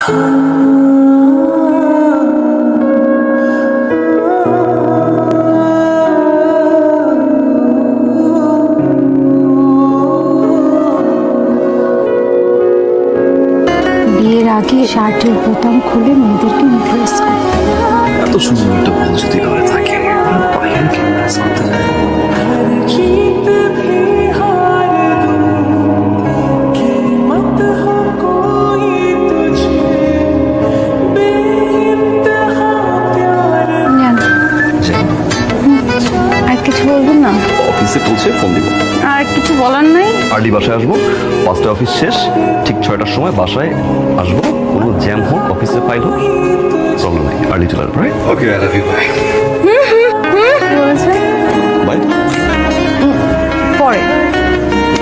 বিয়ের আগে শার্টের বোতাম খুলে মেয়েদেরকে ইমপ্রেস করতে এত সুন্দর বউ যদি ঘরে থাকে কি impress করতে অফিসে পৌঁছে ফোন দিব। আর কিছু বলার নাই? আর্লি বাসায় আসব পাঁচটা অফিস শেষ ঠিক ছয়টার সময় বাসায় আসব। কোনো জ্যাম হোক অফিসে ফাইল হোক প্রবলেম নেই আর্লি চলে আসব okay I love you bye bye পরে।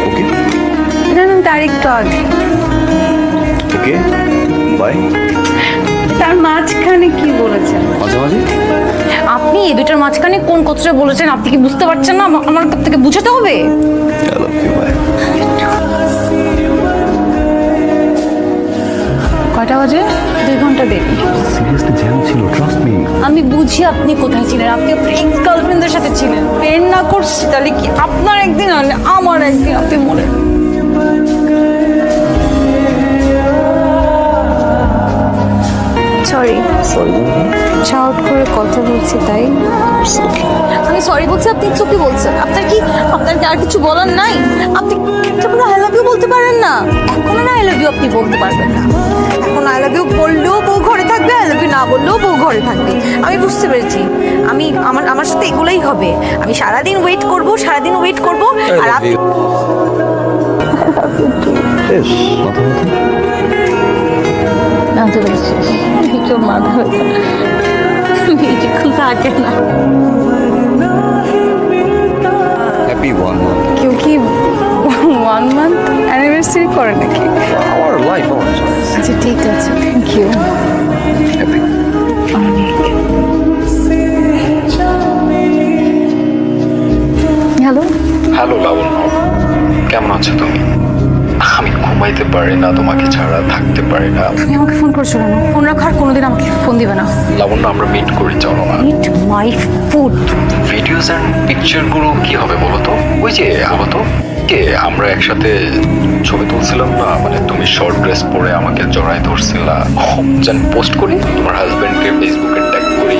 ওকে জানেন তার একটু আগে। ওকে বাই তার মাঝখানে কি বলেছেন মাঝে মাঝে আপনি এই দুটার মাঝখানে কোন কথাটা বলেছেন আপনি কি বুঝতে পারছেন না? আমা- আমার থেকে বুঝাতে হবে? কয়টা বাজে? দুই ঘণ্টা দেরি। সিরিয়াসলি জ্যাম ছিল ট্রাস্ট মি আমি বুঝি আপনি কোথায় ছিলেন আপনি এক্স গার্লফ্রেন্ডের সাথে ছিলেন। প্রেম না করছি তাহলে কি আপনার একদিন আর আমার একদিন আপনি মনে সরি সরি শাউট করে কথা বলছি তাই? আমি সরি বলছি আপনি চুপি বলছেন। আপনার কি আপনার কি আর কিছু বলার নাই? আপনি যখন আই লাভ ইউ বলতে পারেন না। এখন না আই লাভ ইউ আপনি বলতে পারবেন না। এখন আই লাভ ইউ বললেও বউ ঘরে থাকবে আই লাভ ইউ না বললেও বউ ঘরে থাকবে। আমি বুঝতে পেরেছি। আমি আমার আমার সাথে এগুলোই হবে। আমি সারাদিন ওয়েট করব সারাদিন ওয়েট করব আর আপনি মাথা ব্যথা বেশিক্ষণ থাকে না হ্যাপি ওয়ান মান্থ কেউ কি ওয়ান মান্থ অ্যানিভার্সারি করে নাকি আওয়ার লাইফ আচ্ছা ঠিক আছে thank you happy hello hello Labanya কেমন আছো তুমি? ঘুমাইতে পারি না তোমাকে ছাড়া থাকতে পারি না। তুমি আমাকে ফোন করছ কেন? ফোন রাখার কোনোদিন আমাকে ফোন দিবে না। লাবণ্য আমরা মিট করি চলো না। Eat my food videos and পিকচারগুলো কি হবে বলো তো? ওই যে আলো তো কে? আমরা একসাথে ছবি তুলছিলাম না? মানে তুমি শর্ট ড্রেস পরে আমাকে জড়াই ধরছিলা। যেন পোস্ট করি তোমার হাজবেন্ডকে ফেসবুকে ট্যাগ করি।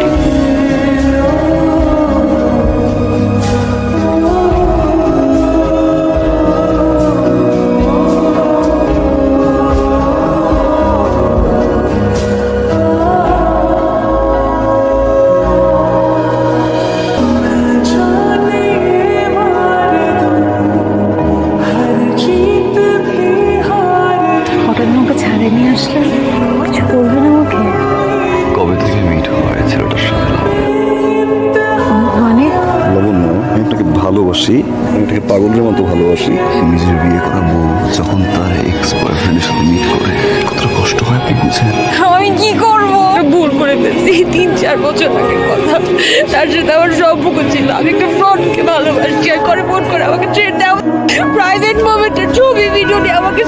আসলে কিছু বলবে না আমাকে কবে থেকে মিট হয় ছেলেটার সাথে মানে? লবণ্য আমি আপনাকে ভালোবাসি আমি এটাকে পাগলের মতো ভালোবাসি। নিজের বিয়ে করা বউ যখন তার এক্স বয়ফ্রেন্ডের সাথে মিট করে কতটা কষ্ট হয় আপনি বুঝেন? আমি কি করব? ভুল করে ফেলছি। তিন চার বছর আগের কথা। তার সাথে আমার সম্পর্ক ছিল। আমি একটা ফ্রডকে ভালোবাসি। আর করে ফোন করে আমাকে ট্রেন দেয়। প্রাইভেট মোমেন্টের ছবি ভিডিও নিয়ে আমাকে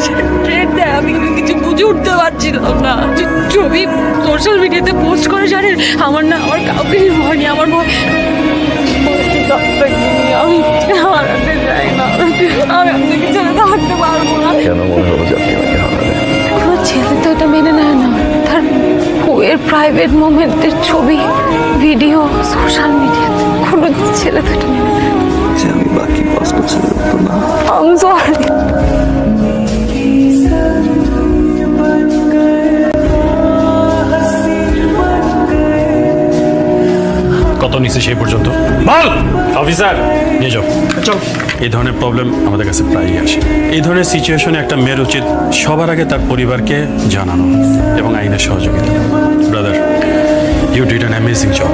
ট্রেন দেয়। আমি কিছু বুঝে উঠতে পারছিলাম না। ছ- ছবি সোশ্যাল মিডিয়াতে পোস্ট করে জানেন আমার না আমার কাউকে হয়নি আমার আমি হারাতে চাই না। আমি আপনাকে ছেড়ে থাকতে পারব না। কেন মনে হলো যে আপনি আমাকে হারালেন কোনো ছেলে তো এটা মেনে নেয় না। তার বউয়ের প্রাইভেট মোমেন্টের ছবি ভিডিও সোশ্যাল মিডিয়াতে কোনো ছেলে তো এটা মেনে নেয় আমি বাকি পাঁচটা ছেলের না। আম সরি কত সেই পর্যন্ত। বল! অফিসার! নিয়ে যাও। চল। এই ধরনের প্রবলেম আমাদের কাছে প্রায়ই আসে। এই ধরনের সিচুয়েশনে একটা মেয়ের উচিত সবার আগে তার পরিবারকে জানানো এবং আইনের সহযোগিতা। Brother you did an amazing job